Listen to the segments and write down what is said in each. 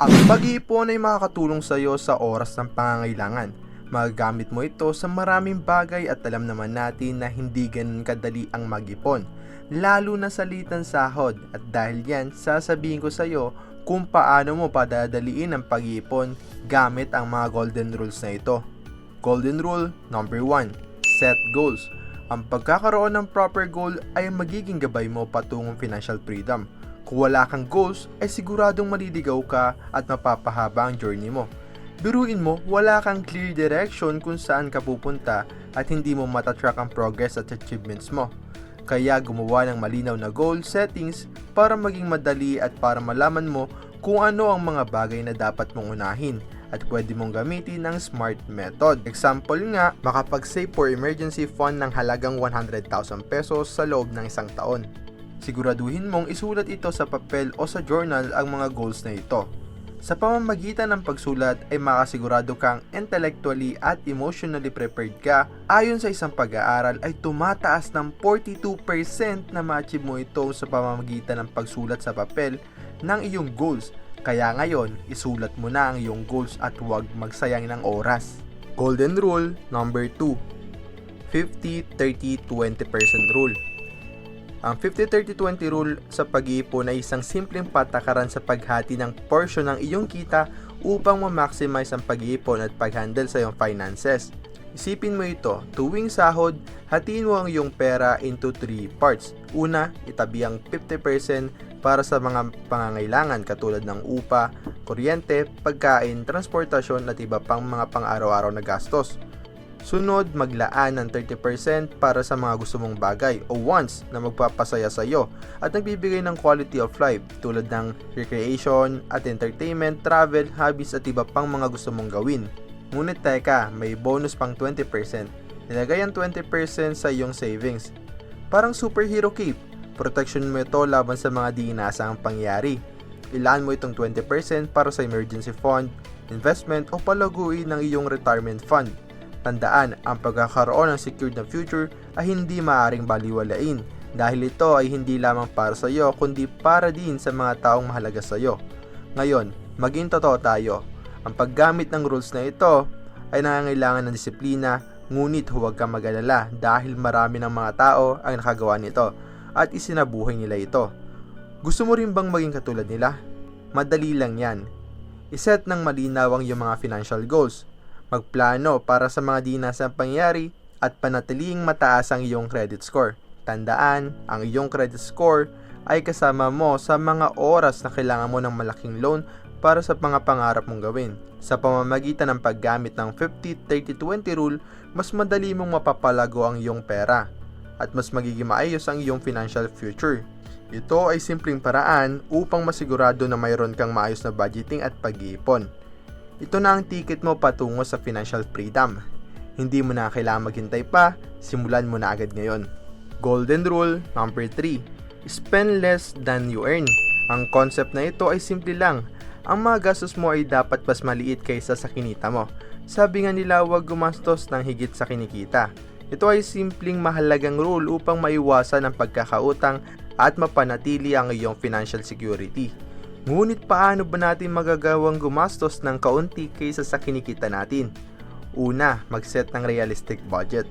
Ang pag-iipon ay makakatulong sa iyo sa oras ng pangangailangan. Magagamit mo ito sa maraming bagay at alam naman natin na hindi ganun kadali ang mag-ipon. Lalo na sa litan sahod at dahil yan, sasabihin ko sa iyo kung paano mo padadaliin ang pag-iipon gamit ang mga golden rules na ito. Golden rule number 1, set goals. Ang pagkakaroon ng proper goal ay magiging gabay mo patungong financial freedom. Kung wala kang goals, ay siguradong maliligaw ka at mapapahaba ang journey mo. Biruin mo, wala kang clear direction kung saan ka pupunta at hindi mo matatrack ang progress at achievements mo. Kaya gumawa ng malinaw na goal settings para maging madali at para malaman mo kung ano ang mga bagay na dapat mong unahin at pwede mong gamitin ng SMART method. Example nga, makapag-save for emergency fund ng halagang 100,000 pesos sa loob ng isang taon. Siguraduhin mong isulat ito sa papel o sa journal ang mga goals na ito. Sa pamamagitan ng pagsulat ay makasigurado kang intellectually at emotionally prepared ka. Ayon sa isang pag-aaral ay tumataas ng 42% na ma-achieve mo ito sa pamamagitan ng pagsulat sa papel ng iyong goals. Kaya ngayon, isulat mo na ang iyong goals at huwag magsayang ng oras. Golden Rule number 2 50-30-20% Rule ang 50-30-20 rule sa pag-iipon ay isang simpleng patakaran sa paghati ng portion ng iyong kita upang ma-maximize ang pag-iipon at pag-handle sa iyong finances. Isipin mo ito, tuwing sahod, hatiin mo ang iyong pera into 3 parts. Una, itabi ang 50% para sa mga pangangailangan katulad ng upa, kuryente, pagkain, transportasyon at iba pang mga pang-araw-araw na gastos. Sunod, maglaan ng 30% para sa mga gusto mong bagay o wants na magpapasaya sa iyo at nagbibigay ng quality of life tulad ng recreation at entertainment, travel, hobbies at iba pang mga gusto mong gawin. Ngunit teka, may bonus pang 20%. Nilagay ang 20% sa iyong savings. Parang superhero cape, protection mo ito laban sa mga di inaasahang pangyari. Ilaan mo itong 20% para sa emergency fund, investment o palaguin ng iyong retirement fund. Tandaan, ang pagkakaroon ng secured na future ay hindi maaaring baliwalain dahil ito ay hindi lamang para sa iyo kundi para din sa mga taong mahalaga sa iyo. Ngayon, maging totoo tayo. Ang paggamit ng rules na ito ay nangangailangan ng disiplina ngunit huwag kang mag-alala dahil marami ng mga tao ang nakagawa nito at isinabuhay nila ito. Gusto mo rin bang maging katulad nila? Madali lang yan. Iset ng malinaw ang iyong mga financial goals magplano para sa mga di nasang pangyari at panatiling mataas ang iyong credit score. Tandaan, ang iyong credit score ay kasama mo sa mga oras na kailangan mo ng malaking loan para sa mga pangarap mong gawin. Sa pamamagitan ng paggamit ng 50-30-20 rule, mas madali mong mapapalago ang iyong pera at mas magiging maayos ang iyong financial future. Ito ay simpleng paraan upang masigurado na mayroon kang maayos na budgeting at pag-iipon. Ito na ang ticket mo patungo sa financial freedom. Hindi mo na kailangan maghintay pa, simulan mo na agad ngayon. Golden Rule number 3. Spend less than you earn. Ang concept na ito ay simple lang. Ang mga gastos mo ay dapat mas maliit kaysa sa kinita mo. Sabi nga nila huwag gumastos ng higit sa kinikita. Ito ay simpleng mahalagang rule upang maiwasan ang pagkakautang at mapanatili ang iyong financial security. Ngunit paano ba natin magagawang gumastos ng kaunti kaysa sa kinikita natin? Una, mag-set ng realistic budget.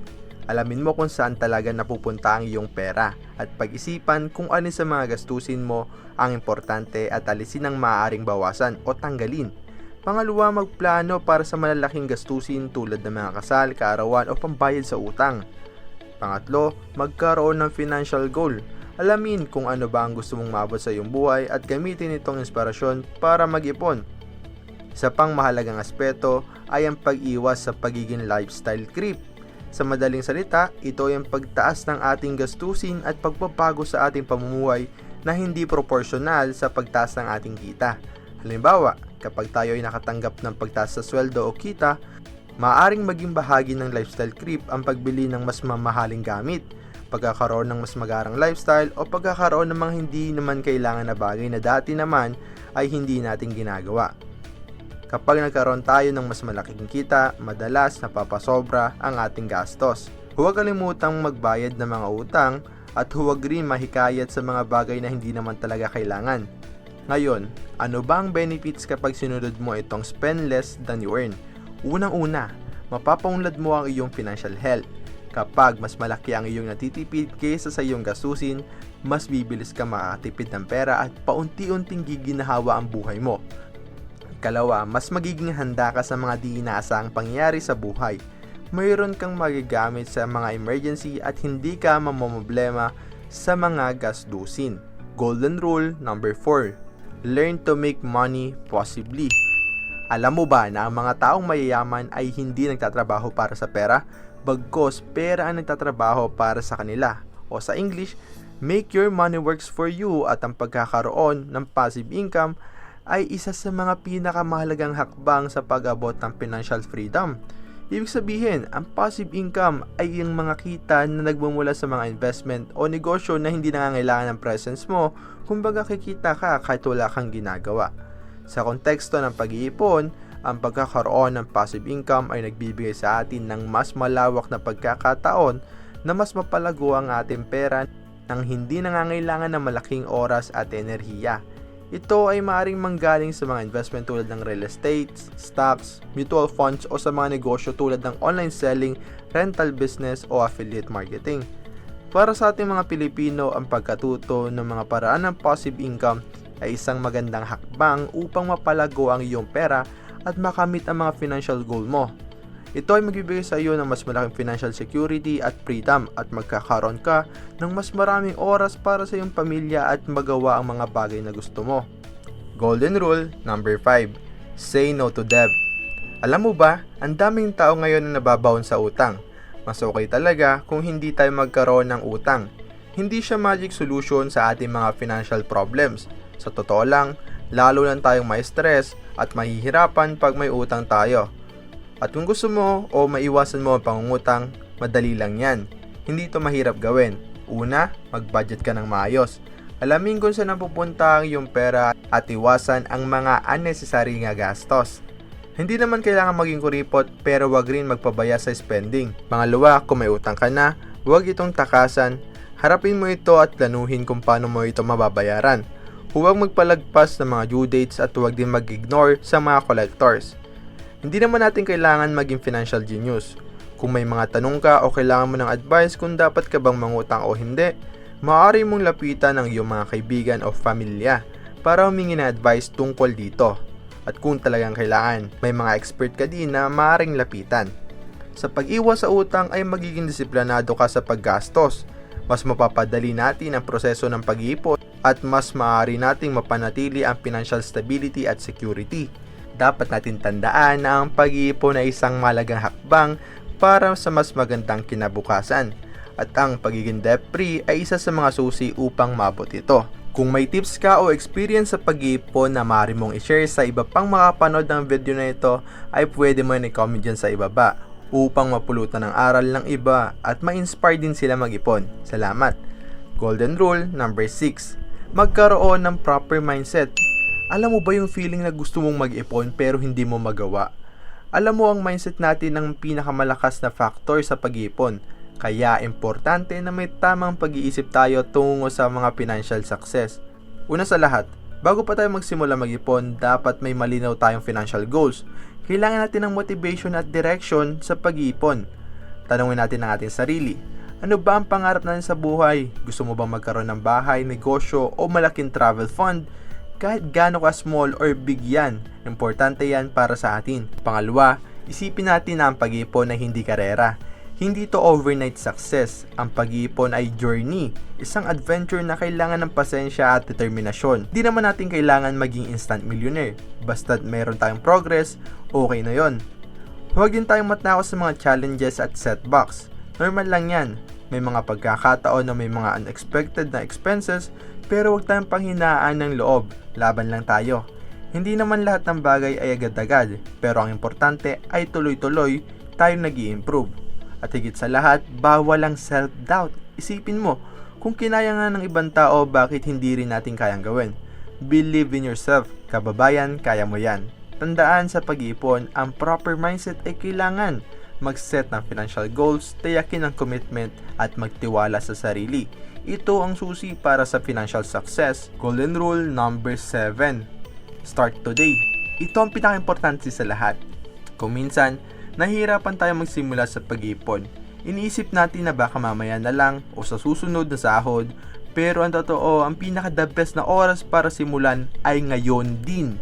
Alamin mo kung saan talaga napupunta ang iyong pera at pag-isipan kung alin sa mga gastusin mo ang importante at alisin ang maaaring bawasan o tanggalin. Pangalawa, magplano para sa malalaking gastusin tulad ng mga kasal, kaarawan o pambayad sa utang. Pangatlo, magkaroon ng financial goal Alamin kung ano ba ang gusto mong maabot sa iyong buhay at gamitin itong inspirasyon para mag-ipon. Isa pang mahalagang aspeto ay ang pag-iwas sa pagiging lifestyle creep. Sa madaling salita, ito ay ang pagtaas ng ating gastusin at pagbabago sa ating pamumuhay na hindi proporsyonal sa pagtaas ng ating kita. Halimbawa, kapag tayo ay nakatanggap ng pagtaas sa sweldo o kita, maaaring maging bahagi ng lifestyle creep ang pagbili ng mas mamahaling gamit pagkakaroon ng mas magarang lifestyle o pagkakaroon ng mga hindi naman kailangan na bagay na dati naman ay hindi natin ginagawa. Kapag nagkaroon tayo ng mas malaking kita, madalas napapasobra ang ating gastos. Huwag kalimutang magbayad ng mga utang at huwag rin mahikayat sa mga bagay na hindi naman talaga kailangan. Ngayon, ano ba ang benefits kapag sinunod mo itong spend less than you earn? Unang-una, mapapaunlad mo ang iyong financial health. Kapag mas malaki ang iyong natitipid kaysa sa iyong gastusin, mas bibilis ka makatipid ng pera at paunti-unting giginahawa ang buhay mo. Kalawa, mas magiging handa ka sa mga di inaasahang pangyayari sa buhay. Mayroon kang magagamit sa mga emergency at hindi ka mamomblema sa mga gastusin. Golden Rule number 4. Learn to make money possibly. Alam mo ba na ang mga taong mayayaman ay hindi nagtatrabaho para sa pera, bagkos pera ang nagtatrabaho para sa kanila. O sa English, make your money works for you at ang pagkakaroon ng passive income ay isa sa mga pinakamahalagang hakbang sa pag-abot ng financial freedom. Ibig sabihin, ang passive income ay yung mga kita na nagmumula sa mga investment o negosyo na hindi nangangailangan ng presence mo, kumbaga kikita ka kahit wala kang ginagawa. Sa konteksto ng pag-iipon, ang pagkakaroon ng passive income ay nagbibigay sa atin ng mas malawak na pagkakataon na mas mapalago ang ating pera nang hindi nangangailangan ng malaking oras at enerhiya. Ito ay maaaring manggaling sa mga investment tulad ng real estate, stocks, mutual funds o sa mga negosyo tulad ng online selling, rental business o affiliate marketing. Para sa ating mga Pilipino, ang pagkatuto ng mga paraan ng passive income ay isang magandang hakbang upang mapalago ang iyong pera at makamit ang mga financial goal mo. Ito ay magbibigay sa iyo ng mas malaking financial security at freedom at magkakaroon ka ng mas maraming oras para sa iyong pamilya at magawa ang mga bagay na gusto mo. Golden Rule number 5. Say no to debt. Alam mo ba, ang daming tao ngayon na nababaon sa utang. Mas okay talaga kung hindi tayo magkaroon ng utang. Hindi siya magic solution sa ating mga financial problems. Sa totoo lang, lalo lang tayong may stress at mahihirapan pag may utang tayo. At kung gusto mo o maiwasan mo ang pangungutang, madali lang yan. Hindi ito mahirap gawin. Una, mag-budget ka ng maayos. Alamin kung saan napupunta ang iyong pera at iwasan ang mga unnecessary nga gastos. Hindi naman kailangan maging kuripot pero wag rin magpabaya sa spending. Pangalawa, kung may utang ka na, huwag itong takasan. Harapin mo ito at planuhin kung paano mo ito mababayaran. Huwag magpalagpas ng mga due dates at huwag din mag-ignore sa mga collectors. Hindi naman natin kailangan maging financial genius. Kung may mga tanong ka o kailangan mo ng advice kung dapat ka bang mangutang o hindi, maaari mong lapitan ng iyong mga kaibigan o pamilya para humingi ng advice tungkol dito. At kung talagang kailangan, may mga expert ka din na maaaring lapitan. Sa pag-iwas sa utang ay magiging disiplinado ka sa paggastos. Mas mapapadali natin ang proseso ng pag-iipon at mas maaari nating mapanatili ang financial stability at security dapat natin tandaan na ang pag-iipon ay isang malagang hakbang para sa mas magandang kinabukasan. At ang pagiging debt-free ay isa sa mga susi upang mabot ito. Kung may tips ka o experience sa pag-iipon na maaari mong i-share sa iba pang makapanood ng video na ito, ay pwede mo i-comment dyan sa ibaba upang mapulutan ang aral ng iba at ma-inspire din sila mag-ipon. Salamat! Golden Rule number 6. Magkaroon ng proper mindset alam mo ba yung feeling na gusto mong mag-ipon pero hindi mo magawa? Alam mo ang mindset natin ang pinakamalakas na factor sa pag-ipon. Kaya importante na may tamang pag-iisip tayo tungo sa mga financial success. Una sa lahat, bago pa tayo magsimula mag-ipon, dapat may malinaw tayong financial goals. Kailangan natin ng motivation at direction sa pag-iipon. Tanungin natin ang ating sarili. Ano ba ang pangarap natin sa buhay? Gusto mo bang magkaroon ng bahay, negosyo o malaking travel fund? kahit gaano ka small or big yan, importante yan para sa atin. Pangalawa, isipin natin na ang pag-iipon ay hindi karera. Hindi to overnight success. Ang pag-iipon ay journey, isang adventure na kailangan ng pasensya at determinasyon. Di naman natin kailangan maging instant millionaire. Basta't meron tayong progress, okay na yon. Huwag din tayong matnakaw sa mga challenges at setbacks. Normal lang yan. May mga pagkakataon na may mga unexpected na expenses pero huwag tayong panghinaan ng loob, laban lang tayo. Hindi naman lahat ng bagay ay agad-agad, pero ang importante ay tuloy-tuloy tayo nag improve At higit sa lahat, bawal ang self-doubt. Isipin mo, kung kinaya nga ng ibang tao, bakit hindi rin natin kayang gawin? Believe in yourself, kababayan, kaya mo yan. Tandaan sa pag-iipon, ang proper mindset ay kailangan mag-set ng financial goals, tiyakin ang commitment at magtiwala sa sarili. Ito ang susi para sa financial success. Golden Rule number 7. Start today. Ito ang pinaka-importante sa lahat. Kung minsan, nahihirapan tayo magsimula sa pag-ipon. Iniisip natin na baka mamaya na lang o sa susunod na sahod, pero ang totoo, ang pinaka-the best na oras para simulan ay ngayon din.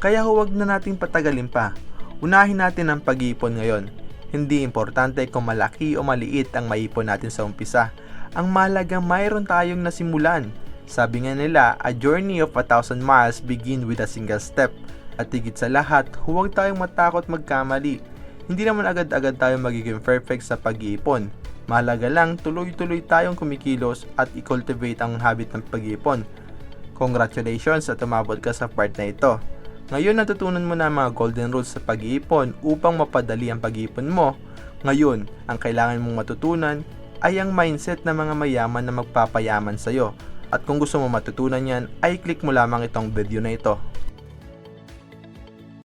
Kaya huwag na nating patagalin pa. Unahin natin ang pag-iipon ngayon. Hindi importante kung malaki o maliit ang maipon natin sa umpisa. Ang mahalaga mayroon tayong nasimulan. Sabi nga nila, a journey of a thousand miles begin with a single step. At higit sa lahat, huwag tayong matakot magkamali. Hindi naman agad-agad tayo magiging perfect sa pag-iipon. Mahalaga lang tuloy-tuloy tayong kumikilos at i-cultivate ang habit ng pag-iipon. Congratulations at umabot ka sa part na ito. Ngayon natutunan mo na ang mga golden rules sa pag-iipon upang mapadali ang pag-iipon mo. Ngayon, ang kailangan mong matutunan ay ang mindset ng mga mayaman na magpapayaman sa iyo. At kung gusto mo matutunan yan, ay click mo lamang itong video na ito.